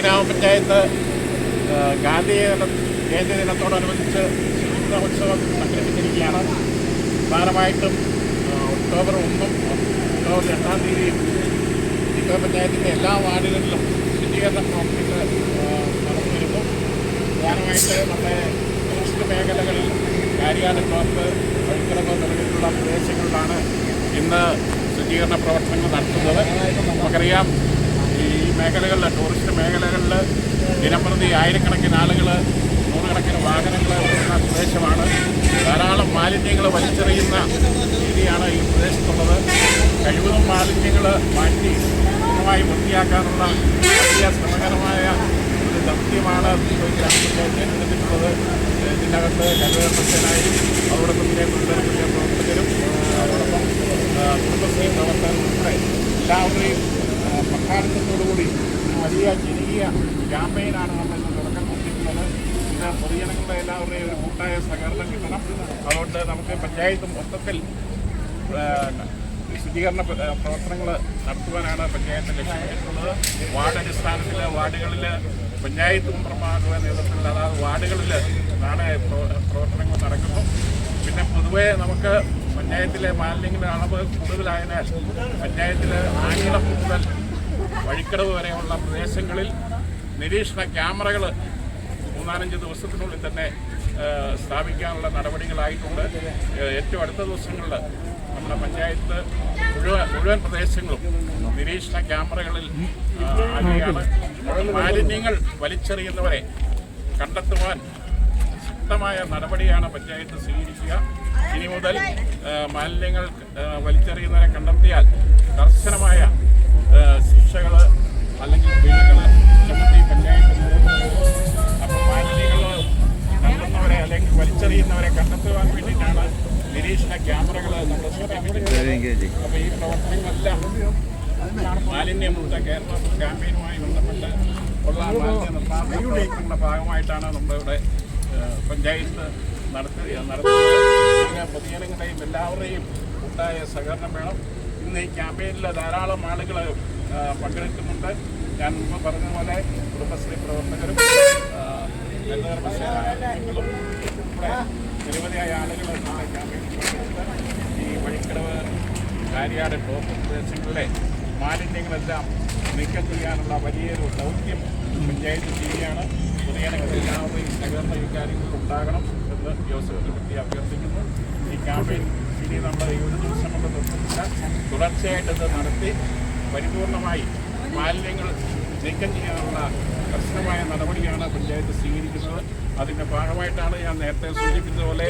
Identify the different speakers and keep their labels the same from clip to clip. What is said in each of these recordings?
Speaker 1: ഗ്രാമപഞ്ചായത്ത് ഗാന്ധി ഗാന്ധി ദിനത്തോടനുബന്ധിച്ച് ശുചിത്വ ഉത്സവം സംഘടിപ്പിച്ചിരിക്കുകയാണ്. പ്രധാനമായിട്ടും ഒക്ടോബർ ഒന്നും ഒക്ടോബർ രണ്ടാം തീയതിയും ഈ പഞ്ചായത്തിന്റെ എല്ലാ വാർഡുകളിലും ശുചീകരണ പ്രവർത്തികൾ നടന്നു വരുന്നു. പ്രധാനമായിട്ട് നമ്മുടെ ടൂറിസ്റ്റ് മേഖലകളിൽ കാര്യാട് ടോപ്പ് വഴിക്കിടപ്പ് തുടങ്ങിയിട്ടുള്ള പ്രദേശങ്ങളിലാണ് ഇന്ന് ശുചീകരണ പ്രവർത്തനങ്ങൾ നടത്തുന്നത്. നമുക്കറിയാം ഈ മേഖലകളിൽ ടൂറിസ്റ്റ് മേഖലകളിൽ ദിനംപ്രതി ആയിരക്കണക്കിന് ആളുകൾ നൂറുകണക്കിന് വാഹനങ്ങൾ വരുന്ന പ്രദേശമാണ്. ധാരാളം മാലിന്യങ്ങൾ വലിച്ചെറിയുന്ന രീതിയാണ് ഈ പ്രദേശത്തുള്ളത്. കഴിവതും മാലിന്യങ്ങൾ മാറ്റി പൂർണമായി വൃത്തിയാക്കാനുള്ള വലിയ ശ്രമകരമായ ഒരു ദൗത്യമാണ് ഗ്രാമപഞ്ചായത്ത് ഏറ്റെടുത്തിട്ടുള്ളത് ഇതിനകത്ത് കരുവേർപ്പനായും അതോടൊപ്പം തന്നെ തൊഴിലുറപ്പിന്റെ പ്രവർത്തകരും അതോടൊപ്പം കുടുംബശ്രീ പ്രവർത്തകരും ഉൾപ്പെടെ എല്ലാവരുടെയും പങ്കാളിത്തത്തോടുകൂടി വലിയ ജനകീയ ക്യാമ്പയിനാണ് നമ്മൾ ഇന്ന് തുടക്കം കുറിച്ചിട്ടുള്ളത് ഇത് പൊതുജനങ്ങളുടെ എല്ലാവരുടെയും ഒരു കൂട്ടായ സഹകരണം കിട്ടണം. അതുകൊണ്ട് നമുക്ക് പഞ്ചായത്ത് മൊത്തത്തിൽ ശുചീകരണ പ്രവർത്തനങ്ങൾ നടത്തുവാനാണ് പഞ്ചായത്ത് ലക്ഷ്യമിട്ടുള്ളത് വാർഡ് അടിസ്ഥാനത്തിൽ വാർഡുകളിൽ പഞ്ചായത്ത് മെമ്പർമാരുടെ നേതൃത്വത്തിൽ അതായത് വാർഡുകളിൽ ആണ് പ്രവർത്തനങ്ങൾ നടക്കുന്നു. പിന്നെ പൊതുവേ നമുക്ക് പഞ്ചായത്തിലെ മാലിന്യങ്ങളുടെ അളവ് കൂടുതലായതിനാൽ പഞ്ചായത്തിൽ ആങ്ങിളം മുതൽ വഴിക്കടവ് വരെയുള്ള പ്രദേശങ്ങളിൽ നിരീക്ഷണ ക്യാമറകൾ മൂന്നാലഞ്ച് ദിവസത്തിനുള്ളിൽ തന്നെ സ്ഥാപിക്കാനുള്ള നടപടികളായിട്ടുണ്ട്. ഏറ്റവും അടുത്ത ദിവസങ്ങളിൽ നമ്മുടെ പഞ്ചായത്ത് മുഴുവൻ മുഴുവൻ പ്രദേശങ്ങളും നിരീക്ഷണ ക്യാമറകളിൽ മാലിന്യങ്ങൾ വലിച്ചെറിയുന്നവരെ കണ്ടെത്തുവാൻ ശക്തമായ നടപടിയാണ് പഞ്ചായത്ത് സ്വീകരിക്കുക. ഇനി മുതൽ മാലിന്യങ്ങൾ വലിച്ചെറിയുന്നവരെ കണ്ടെത്തിയാൽ കർശനമായ ശിക്ഷകൾ കണ്ടെത്തുവാൻ വേണ്ടിയിട്ടാണ് നിരീക്ഷണ ക്യാമറകൾ നമ്മൾ സ്ഥാപിച്ചിട്ടുള്ളത് അപ്പോൾ ഈ പ്രവർത്തനങ്ങളെല്ലാം മാലിന്യമുക്ത കേരള ക്യാമ്പയിനുമായി ബന്ധപ്പെട്ട് ഉള്ള മാലിന്യ നിർമ്മാണ പ്രവർത്തനങ്ങളുടെ ഭാഗമായിട്ടാണ് നമ്മളിവിടെ പഞ്ചായത്ത് നടത്തുക നടത്തുന്നത്. പൊതുജനങ്ങളുടെയും എല്ലാവരുടെയും കൂട്ടായ സഹകരണം വേണം. ഇന്ന് ഈ ക്യാമ്പയിനിൽ ധാരാളം ആളുകൾ പങ്കെടുക്കുന്നുണ്ട്. ഞാൻ മുമ്പ് പറഞ്ഞ പോലെ കുടുംബശ്രീ പ്രവർത്തകരും ഏഹ്, ഹരിതകർമ്മസേനാംഗങ്ങളും ഉൾപ്പെടെ നിരവധിയായ ആളുകൾ നമ്മുടെ ക്യാമ്പയിനിൽ പങ്കെടുത്ത് ഈ വഴിക്കടവ് കാര്യാട് ടോപ്പ് പ്രദേശങ്ങളിലെ മാലിന്യങ്ങളെല്ലാം നീക്കം ചെയ്യാനുള്ള വലിയൊരു ദൗത്യം പഞ്ചായത്ത് ചെയ്യുകയാണ്. പൊതുജനങ്ങൾ എല്ലാവരുടെയും സഹകരണ ഈ ഉണ്ടാകണം എന്ന് ജോസഫ് പറ്റി അഭ്യർത്ഥിക്കുന്നു. ഈ ക്യാമ്പയിൻ ഇനി നമ്മൾ ഒരു ദിവസം കൊണ്ട് നിർത്തുന്നില്ല. തുടർച്ചയായിട്ട് നടത്തി പരിപൂർണമായി മാലിന്യങ്ങൾ നീക്കം ചെയ്യാനുള്ള കർശനമായ നടപടിയാണ് പഞ്ചായത്ത് സ്വീകരിക്കുന്നത്. അതിന്റെ ഭാഗമായിട്ടാണ് ഞാൻ നേരത്തെ സൂചിപ്പിച്ചതുപോലെ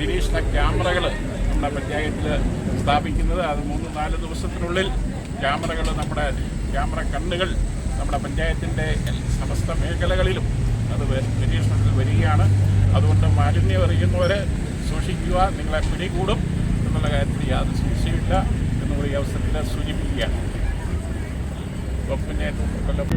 Speaker 1: നിരീക്ഷണ ക്യാമറകൾ നമ്മുടെ പഞ്ചായത്തിൽ സ്ഥാപിക്കുന്നത്. അത് മൂന്ന് നാല് ദിവസത്തിനുള്ളിൽ ക്യാമറകൾ നമ്മുടെ ക്യാമറ കണ്ണുകൾ നമ്മുടെ പഞ്ചായത്തിന്റെ സമസ്ത മേഖലകളിലും അത് നിരീക്ഷണത്തിൽ വരികയാണ്. അതുകൊണ്ട് മാലിന്യം എറിയുന്നവരെ സൂക്ഷിക്കുക നിങ്ങളെ പിടികൂടും എന്നുള്ള കാര്യത്തിൽ യാതൊരു സംശയമില്ല എന്നുള്ള ഈ അവസരത്തിൽ സൂചിപ്പിക്കുകയാണ്. ഒപ്പിനെ കൊല്ലം.